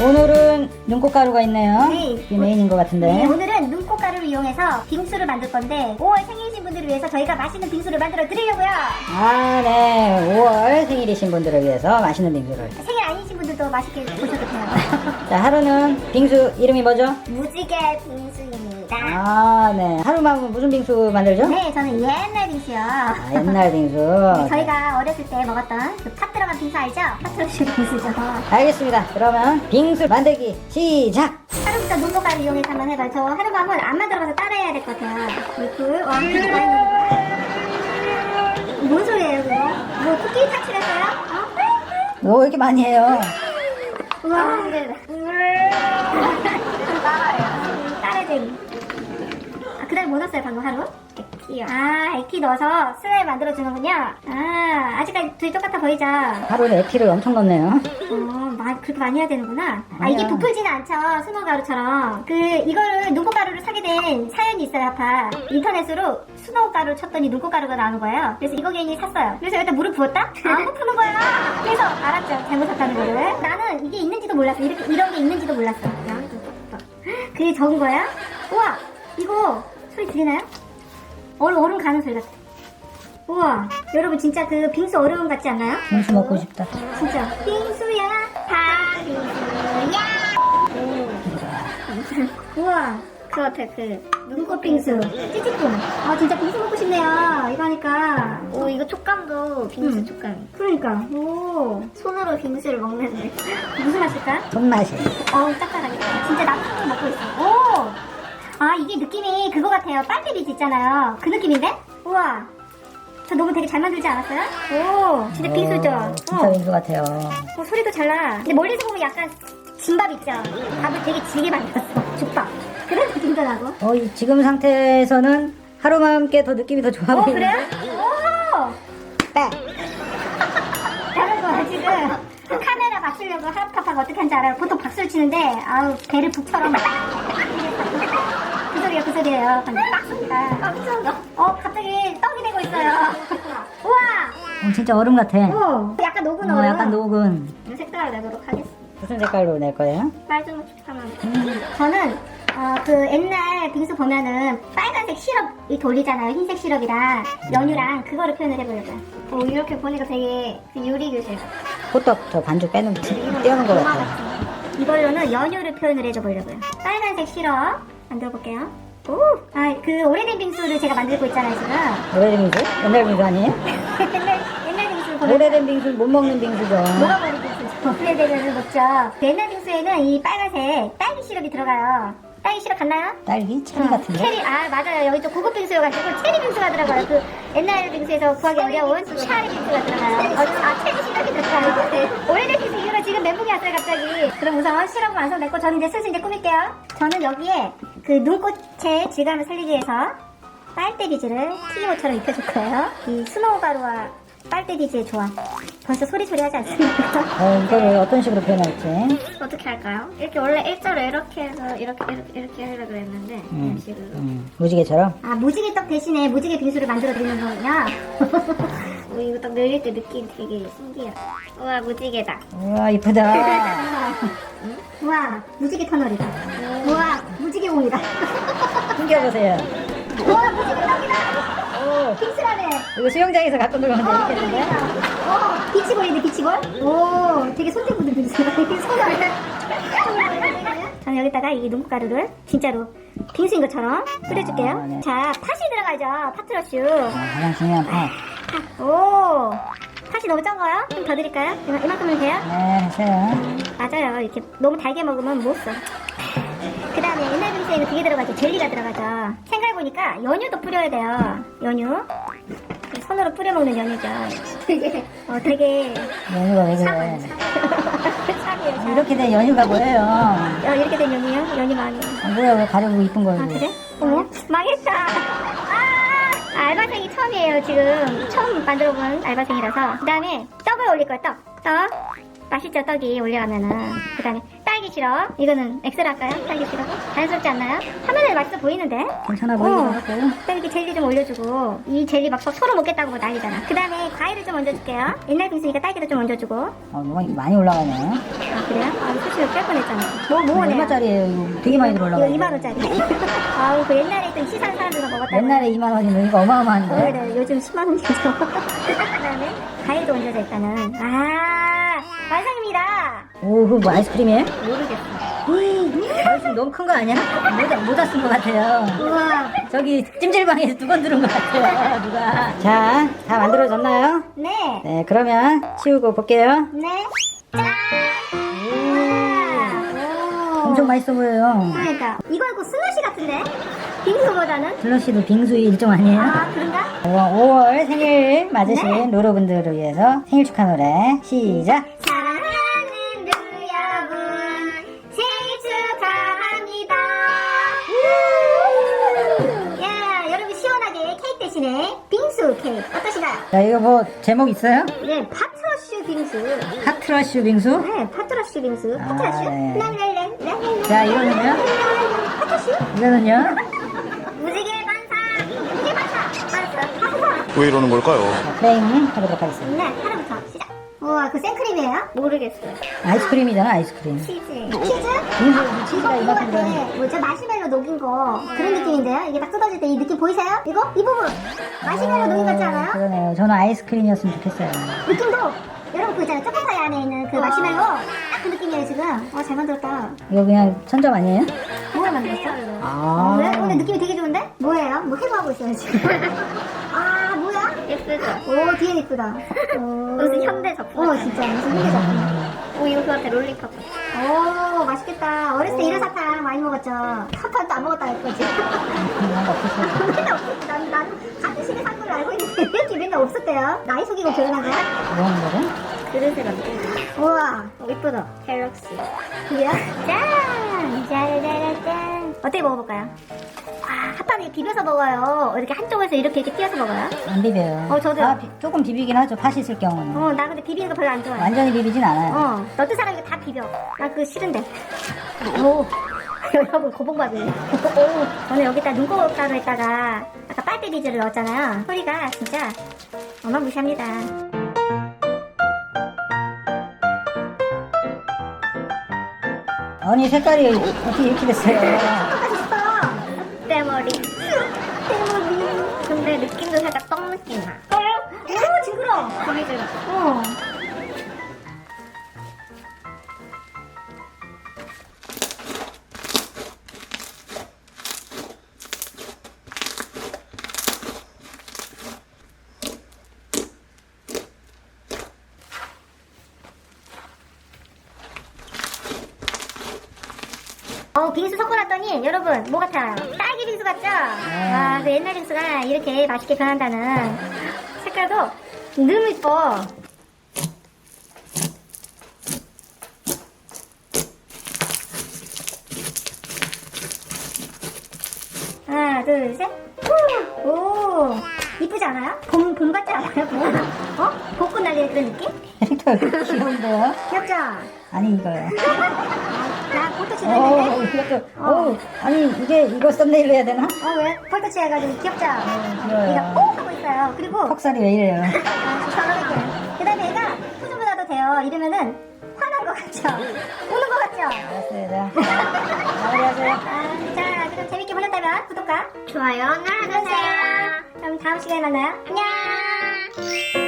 오늘은 눈꽃가루가 있네요. 네. 이게 메인인 것 같은데. 네, 오늘은 눈꽃가루를 이용해서 빙수를 만들 건데 5월 생일이신 분들을 위해서 저희가 맛있는 빙수를 만들어 드리려고요. 아, 네. 5월 생일이신 분들을 위해서 맛있는 빙수를. 생일 아니신 분들도 맛있게 드셔도 돼요. 자, 하루는 빙수 이름이 뭐죠? 무지개 빙수입니다. 아, 네. 하루만 무슨 빙수 만들죠? 네, 저는 옛날 빙수요. 아, 옛날 빙수. 저희가 어렸을 때 먹었던 그 팥 들어간 빙수 알죠? 팥트러쉬 빙수죠. 알겠습니다. 그러면 빙수 만들기 시작! 하루부터 눈꽃가루 이용해서 한번 해봐요. 저 하루가 한번 안 만들어가서 따라해야 될 것 같아요. 꿀꿀, 와, 빙수 많이 먹는 뭔 소리예요, 그거? 뭐 쿠키 탈출했어요? 어? 뭐 이렇게 많이 해요? 우와, 그래. 따라해요. 따라쟁이. 아, 그 다음에 뭐 넣었어요, 방금 하루? 액티요. 아, 액티 넣어서 슬라임 만들어주는군요. 아, 아직까지 둘이 똑같아 보이죠? 하루에 액티를 엄청 넣네요. 어, 마, 그렇게 많이 해야 되는구나. 아, 아니야. 이게 부풀지는 않죠. 스노우가루처럼. 그, 이거를 눈꽃가루를 사게 된 사연이 있어요, 아파. 인터넷으로 스노우가루 쳤더니 눈꽃가루가 나오는 거예요. 그래서 이거 괜히 샀어요. 그래서 여기다 물을 부었다? 안 부푸는 거야. 그래서 알았죠. 잘못 샀다는 거를. 나는 이게 있는지도 몰랐어. 이렇게, 이런 게 있는지도 몰랐어. 그게 적은 거야? 우와! 이거 소리 들리나요? 얼음, 얼음 가는 소리 같아. 우와! 여러분 진짜 그 빙수 얼음 같지 않나요? 빙수 먹고 싶다. 진짜 빙수야 다 빙수야 우와 그 같아 그 눈꽃 빙수 찌찌뽕 아 진짜 빙수 먹고 싶네요 이거 하니까 오 이거 촉감도 빙수 음. 촉감. 그러니까 오 손으로 빙수를 먹는데. 무슨 맛일까? 손맛이. 어우 딱딱하겠다 진짜 나도 먹고 있어 오 아 이게 느낌이 그거 같아요 빨대비지 있잖아요 그 느낌인데? 우와 저 너무 되게 잘 만들지 않았어요? 오 진짜 빙수죠? 어, 진짜 어. 빙수 같아요. 어, 소리도 잘 나. 근데 멀리서 보면 약간 진밥 있죠? 밥을 되게 질게 만들었어. 죽밥. 그런 느낌도 나고. 어, 이 지금 상태에서는 하루만 함께 더 느낌이 더 좋아 어, 보이는데. 그래요? 오! 딱! 다른 거야, 지금. 카메라 맞추려고 하프카파가 어떻게 하는지 알아요? 보통 박수를 치는데, 아우, 배를 북처럼. 그 소리예요, 그 소리예요. 깜짝이야. 어, 갑자기 떡이 되고 있어요. 우와! 어, 진짜 얼음 같아. 오! 약간 녹은 어, 얼음. 약간 녹은. 색깔을 내도록 하겠습니다. 무슨 색깔로 낼 거예요? 빨주노 축하만. 저는 어, 그 옛날 빙수 보면은 빨간색 시럽 이렇게 올리잖아요. 흰색 시럽이랑 연유랑 그거를 표현을 해보려고요. 오 이렇게 보니까 되게 그 요리 교실 같아. 호떡 저 반죽 빼는 거, 떼어는 것 같아요. 이걸로는 연유를 표현을 해줘 보려고요. 빨간색 시럽 만들어 볼게요. 오, 아, 그 오래된 빙수를 제가 만들고 있잖아요 지금. 오래된 빙수? 옛날 빙수 아니에요? 옛날 옛날 빙수 보면 오래된 빙수 못 먹는 빙수죠. 먹어버린 빙수. 오래되면 먹죠. 옛날 빙수에는 이 빨간색 딸기 시럽이 들어가요. 딸기 시럽 갔나요? 딸기? 체리 같은데? 체리. 아 맞아요. 여기 또 고급 빙수여가지고 체리 빙수가 들어가요. 그 옛날 빙수에서 구하기 어려운 샤리 빙수가 들어가요. 어, 아 체리 시럽이 들어가요. 네. 오래된 빙수 이후로 지금 멘붕이 왔어요 갑자기. 그럼 우선 시럽 완성됐고 저는 이제 슬슬 이제 꾸밀게요. 저는 여기에 그 눈꽃의 질감을 살리기 위해서 빨대 비즈를 튀김옷처럼 입혀줄 거예요. 이 스노우 가루와 빨대비즈의 조합 벌써 소리소리 하지 않습니까? 어, 이거를 어떤 식으로 표현할지. 어떻게 할까요? 이렇게 원래 일자로 이렇게 해서 이렇게 이렇게 이렇게 하려고 그랬는데 음, 이런 식으로. 음, 무지개처럼? 아 무지개 떡 대신에 무지개 빙수를 만들어 드리는 거군요 오, 이거 딱 늘릴 때 느낌 되게 신기해. 우와 무지개다. 우와, 이쁘다. 우와 무지개 터널이다 우와 무지개 공이다 숨겨보세요. 우와 무지개 떡이다 오, 빙수라네 이거 수영장에서 갖고 놀면 어 재밌겠는데? 그러니까 어 비치볼인데 비치볼 오 되게 빙수가 되게 손을 저는 여기다가 이 눈가루를 진짜로 빙수인 것처럼 뿌려줄게요 아, 네. 자 팥이 들어가죠 파트러슈 아, 가장 중요한 파. 오 팥이 너무 적어요? 좀 더 드릴까요? 이만, 이만큼은 돼요? 네, 했어요. 맞아요. 이렇게 너무 달게 먹으면 못 써. 그 다음에 옛날 빙수에는 그게 들어가죠. 젤리가 들어가죠. 보니까 연유도 뿌려야 돼요. 연유. 손으로 뿌려 먹는 연유죠. 되게 어 되게 연유가 왜 그래? 샵이에요. 샵. 이렇게 된 연유가 뭐예요? 아, 어, 이렇게 된 연유요? 연유 많이. 뭐야, 왜 가려고 이쁜 거예요? 아 그래? 어머 망했다. 아 알바생이 처음이에요 지금 처음 만들어본 알바생이라서 그 다음에 떡을 올릴 거예요 떡. 떡. 맛있죠 떡이 올려가면은 그 다음에 딸기 싫어. 이거는 엑스를 할까요? 딸기 싫어. 자연스럽지 않나요? 화면에 맛있어 보이는데? 괜찮아 보이기도 어. 하고. 그다음에 이렇게 젤리 좀 올려주고 이 젤리 막 서로 먹겠다고 뭐 난리잖아. 그 다음에 과일을 좀 얹어줄게요. 옛날 빙수니까 딸기도 좀 얹어주고. 어, 너무 많이 올라가네. 아 그래요? 아 수시로 뺄 뻔했잖아. 뭐 이거 뭐네? 얼마짜리예요? 이거 되게 많이 이거 들어올라가. 2만 원짜리. 아우 그 옛날에 있던 시사는 사람들가 먹었다고. 옛날에 2만 원이면 이거 어마어마한데. 어, 그래 요즘 10만 원이죠. 그다음에 과일도 얹어져 있다는. 아 완성입니다. 오, 그거 뭐 아이스크림이에요? 모르겠어. 아이스크림 너무 큰 거 아니야? 모자, 모자 쓴것 같아요. 우와. 저기 찜질방에서 두번 들은 것 같아요, 누가. 자, 다 만들어졌나요? 네. 네, 그러면 치우고 볼게요. 네. 짠. 엄청 맛있어 보여요. 그러니까 이건 그 슬러시 같은데 빙수보다는 슬러시도 빙수의 일종 아니에요? 아 그런가? 5월 생일 맞으신 네. 로로분들을 위해서 생일 축하 노래 시작! 케이크 어떠신가요? 자, 이거 뭐 제목 있어요? 네 파트러쉬 빙수. 하트러쉬 빙수? 네 파트러쉬 빙수. 아, 파트러쉬. 네. 랄랄랄 랄랄랄. 자, 이거는요? 파트러쉬. 이거는요? 무지개 반사. 무지개 반사. 알았어. 반사. 왜 이러는 걸까요? 자, 프레임 해보도록 하겠습니다. 네 하나부터. 우와 그 생크림이에요? 모르겠어요. 아이스크림이잖아, 아이스크림. 치즈. 치즈? 빙수 치즈가 이거 이만큼 들어있는 같아. 뭐죠? 마시멜로 녹인 거 그런 느낌인데요? 이게 딱 뜯어질 때 이 느낌 보이세요? 이거? 이 부분 마시멜로 녹인 거 같지 않아요? 그러네요. 저는 아이스크림이었으면 좋겠어요. 느낌도 여러분 그 있잖아요 초코파이 안에 있는 그 마시멜로 딱 그 느낌이에요 지금 와잘 만들었다 이거 그냥 천점 아니에요? 뭐가 만들었어? 아. 왜? 오늘 느낌이 되게 좋은데? 뭐예요? 뭐 해부하고 있어요 지금 아? 예쁘죠? 오 뒤에 이쁘다 오. 무슨 현대 작품 어. 진짜 무슨 현대 작품 오 이거 그한테 롤리팝 오 맛있겠다 어렸을 때 이런 사탕 많이 먹었죠 사탕도 안 먹었다 했거지. 맨날 없었지 난, 난 같은 시대 산 걸로 알고 있는데 왜 이렇게 맨날 없었대요 나이 속이고 결혼한 거야? 뭐 하는 거죠? 그릇에 만들고 우와 이쁘다 갤럭시 그래요? 짠! 짜라짜라짠 어떻게 먹어볼까요? 아 핫판에 비벼서 먹어요 이렇게 한쪽에서 이렇게 이렇게 띄어서 먹어요 안 비벼요. 어, 저도요. 아, 비- 조금 비비긴 하죠. 팥이 있을 경우는. 어 나 근데 비비는 거 별로 안 좋아해 완전히 비비진 않아요. 어 너트 사람 이거 다 비벼 나 그거 싫은데 오 여러분 고봉밥이에요 오 저는 여기다 눈곱가루 했다가 아까 빨대 비즈를 넣었잖아요 소리가 진짜 어마무시합니다 아니, 색깔이 어떻게 이렇게 됐어요? 느낌도 살짝 떡 느낌 나 너무 징그러 보이죠? 어 어, 빙수 섞어놨더니 여러분 뭐 같아요? 빙수 같죠? 아, 그 옛날 빙수가 이렇게 맛있게 변한다는 색깔도 너무 이뻐. 하나, 둘, 셋. 후! 오, 이쁘지 않아요? 봄, 봄 같지 않아요? 봄? 어? 벚꽃 날리는 그런 느낌? 캐릭터 귀여운데요? 귀엽죠? 아니, 이거요. 나 폴터치 오, 했는데. 이것도, 오, 아니, 이게, 이거 썸네일로 해야 되나? 어, 왜? 폴터치 해가지고 귀엽죠? 귀여워요. 얘가 꼭 하고 있어요. 그리고 턱살이 왜 이래요? 아, 저렇게. 그 다음에 얘가 표정보다도 돼요. 이러면은 화난 것 같죠? 우는 것 같죠? 알았어요. 자, 마무리하세요. 아, 자, 그럼 재밌게 보셨다면 구독과 좋아요 눌러주세요 그럼 다음 시간에 만나요. 안녕!